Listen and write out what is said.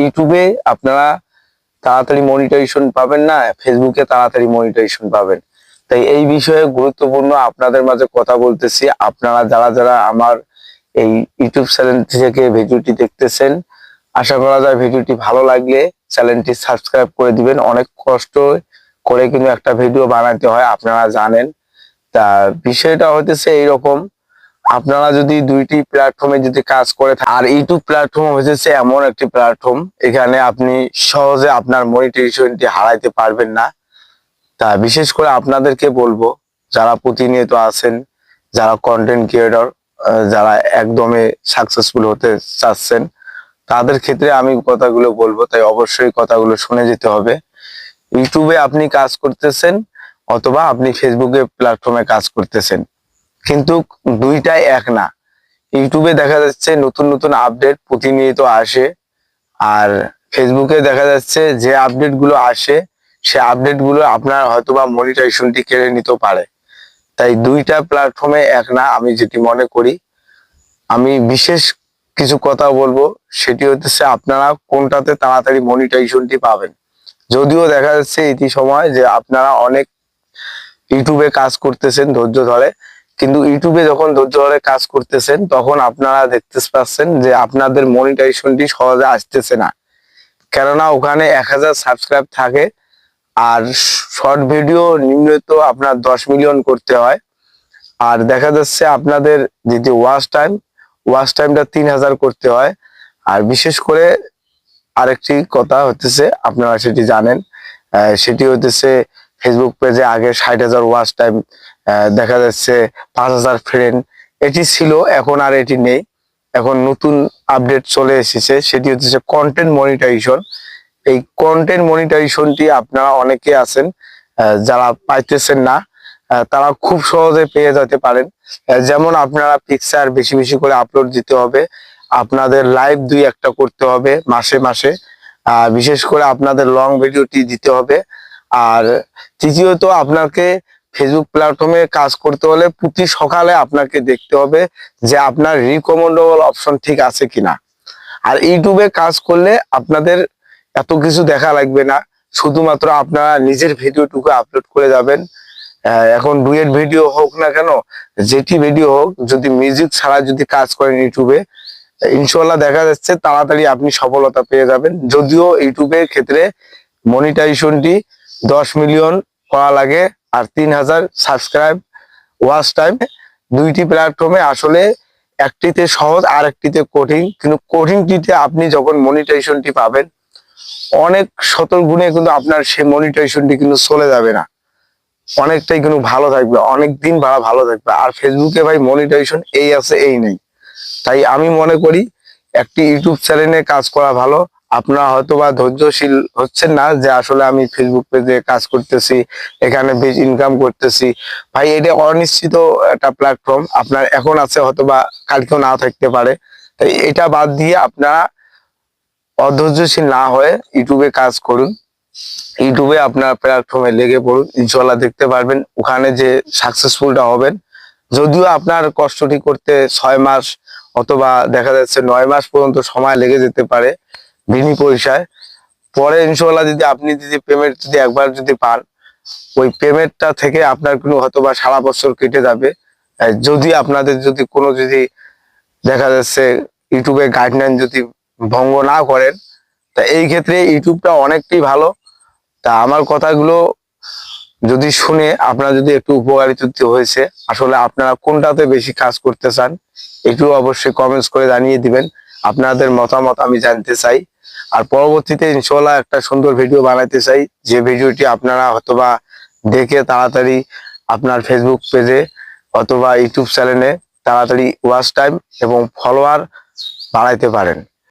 ইউটিউবে আপনারা তাড়াতাড়ি মনিটাইজেশন পাবেন না ফেসবুকে তাড়াতাড়ি মনিটাইজেশন পাবেন। তাই এই বিষয়ে গুরুত্বপূর্ণ আপনাদের মাঝে কথা বলতেছি। আপনারা যারা যারা আমার এই ইউটিউব চ্যানেল থেকে ভিডিওটি দেখতেছেন, আশা করা যায় ভিডিওটি ভালো লাগলে চ্যানেলটি সাবস্ক্রাইব করে দিবেন। অনেক কষ্ট করে কিন্তু একটা ভিডিও বানাতে হয়, আপনারা জানেন। তা বিষয়টা হতেছে এইরকম আপনারা যদি দুইটি প্ল্যাটফর্মে যদি কাজ করে আর ইউটিউব প্ল্যাটফর্ম হচ্ছে এমন একটি প্ল্যাটফর্ম এখানে আপনি সহজে আপনার মনিটাইজেশনটি হারাইতে পারবেন না। তা বিশেষ করে আপনাদেরকে বলব, যারা প্রতিনিয়ত আছেন, যারা কন্টেন্ট ক্রিয়েটর যারা একদমই সাকসেসফুল হতে চাচ্ছেন, তাদের ক্ষেত্রে আমি কথাগুলো বলব, তাই অবশ্যই কথাগুলো শুনে যেতে হবে। ইউটিউবে আপনি কাজ করতেছেন, অথবা আপনি ফেসবুকে প্ল্যাটফর্মে কাজ করতেছেন। কিন্তু দুইটাই এক না। ইউটিউবে দেখা যাচ্ছে নতুন নতুন আপডেট প্রতিনিয়ত আসে আর ফেসবুকে দেখা যাচ্ছে যে আপডেটগুলো আসে, সে আপডেটগুলো আপনার হয়তোবা মনিটাইজেশনটি কেড়ে নিতে পারে। তাই দুইটা প্ল্যাটফর্মে এক না, আমি যেটি মনে করি। আমি বিশেষ কিছু কথা বলব, সেটি হচ্ছে আপনারা কোনটাতে তাড়াতাড়ি মনিটাইজেশনটি পাবেন। যদিও দেখা যাচ্ছে ইতি সময় যে আপনারা অনেক ইউটিউবে কাজ করতেছেন ধৈর্য ধরে কিন্তু ইউটিউবে যখন ধৈর্য ধরে কাজ করতেছেন, তখন আপনারা দেখতে পাচ্ছেন যে আপনাদের মনিটাইজেশনটি সহজে আসতেছে না। কেননা ওখানে এক হাজার সাবস্ক্রাইব থাকে, আর শর্ট ভিডিও নিম্নত আপনার দশ মিলিয়ন করতে হয়। আর দেখা যাচ্ছে আপনাদের যেটি ওয়াচ টাইম ওয়াচ টাইমটা তিন হাজার করতে হয়। আর বিশেষ করে আরেকটি কথা হতেছে আপনারা সেটি জানেন সেটি হতেছে ফেসবুক পেজে আগে ষাট হাজার ওয়াচ টাইম দেখা যাচ্ছে পাঁচ হাজার ফ্রেন্ড এটি ছিল, এখন আর এটি নেই। এখন নতুন আপডেট চলে এসেছে, সেটি হচ্ছে কন্টেন্ট মনিটাইজেশন এই কন্টেন্ট মনিটাইজেশনটি আপনারা অনেকে আছেন যারা পাইতেছেন না তারা খুব সহজে পেয়ে যেতে পারেন। যেমন আপনারা পিকচার বেশি বেশি করে আপলোড দিতে হবে, আপনাদের লাইভ দুই একটা করতে হবে মাসে মাসে। বিশেষ করে আপনাদের লং ভিডিওটি দিতে হবে। আর তৃতীয়ত আপনাকে ফেসবুক প্ল্যাটফর্মে কাজ করতে হলে প্রতি সকালে আপনাকে দেখতে হবে যে আপনার রিকমেন্ডেবল অপশন ঠিক আছে কিনা। আর ইউটিউবে কাজ করলে আপনাদের এত কিছু দেখা লাগবে না, শুধুমাত্র আপনারা নিজের ভিডিওটুকু আপলোড করে যাবেন। এখন ডুয়েট ভিডিও হোক না কেন, যেটি ভিডিও হোক, যদি মিউজিক ছাড়া যদি কাজ করেন ইউটিউবে ইনশাল্লাহ দেখা যাচ্ছে তাড়াতাড়ি আপনি সফলতা পেয়ে যাবেন। যদিও ইউটিউবের ক্ষেত্রে মনিটাইজেশনটি দশ মিলিয়ন করা লাগে আর তিন হাজার সাবস্ক্রাইব ওয়াচ টাইম দুইটি প্ল্যাটফর্মে আসলে একটিতে সহজ আর একটিতে কঠিন। কিন্তু কঠিনটিতে আপনি যখন মনিটাইজেশনটি পাবেন, অনেক শতর গুণে কিন্তু আপনার সেই মনিটাইজেশনটি কিন্তু চলে যাবে না। অনেকটাই কিন্তু ভালো থাকবে অনেক দিন ভালো ভালো থাকবে। আর ফেসবুকে ভাই মনিটাইজেশন এই আছে, এই নেই। তাই আমি মনে করি একটি ইউটিউব চ্যানেলে কাজ করা ভালো আপনারা হয়তো বা ধৈর্যশীল হচ্ছেন না যে আসলে আমি ফেসবুক পেজে কাজ করতেছি, এখানে বেশ ইনকাম করতেছি। ভাই, এটা অনিশ্চিত একটা প্ল্যাটফর্ম আপনার এখন আছে হয়তো বা কালকেও না থাকতে পারে। তাই এটা বাদ দিয়ে আপনারা অধৈর্যশীল না হয়ে ইউটিউবে কাজ করুন। ইউটিউবে আপনার প্ল্যাটফর্মে লেগে পড়ুন। ইনশাল্লাহ দেখতে পারবেন ওখানে যে সাকসেসফুলটা হবেন। যদিও আপনার কষ্টটি করতে ছয় মাস অথবা দেখা যাচ্ছে নয় মাস পর্যন্ত সময় লেগে যেতে পারে। বিনি পয়সায় পরে ইনশাল্লাহ যদি আপনি যদি পেমেন্ট যদি একবার যদি পান, ওই পেমেন্টটা থেকে আপনার কোনো হয়তো বা সারা বছর কেটে যাবে। যদি আপনাদের যদি কোনো যদি দেখা যাচ্ছে ইউটিউবে গাইডলাইন যদি ভঙ্গ না করেন, তা এই ক্ষেত্রে ইউটিউবটা অনেকটাই ভালো। তা আমার কথাগুলো যদি শুনে আপনারা যদি একটু উপকারিত হয়েছে, আসলে আপনারা কোনটাতে বেশি কাজ করতে চান, একটু অবশ্যই কমেন্টস করে জানিয়ে দিবেন। আপনাদের মতামত আমি জানতে চাই। আর পরবর্তীতে ইনশাল্লাহ একটা সুন্দর ভিডিও বানাতে চাই। যে ভিডিওটি আপনারা হয়তোবা দেখে তাড়াতাড়ি আপনার ফেসবুক পেজে অথবা ইউটিউব চ্যানেলে তাড়াতাড়ি ওয়াচ টাইম এবং ফলোয়ার বাড়াইতে পারেন।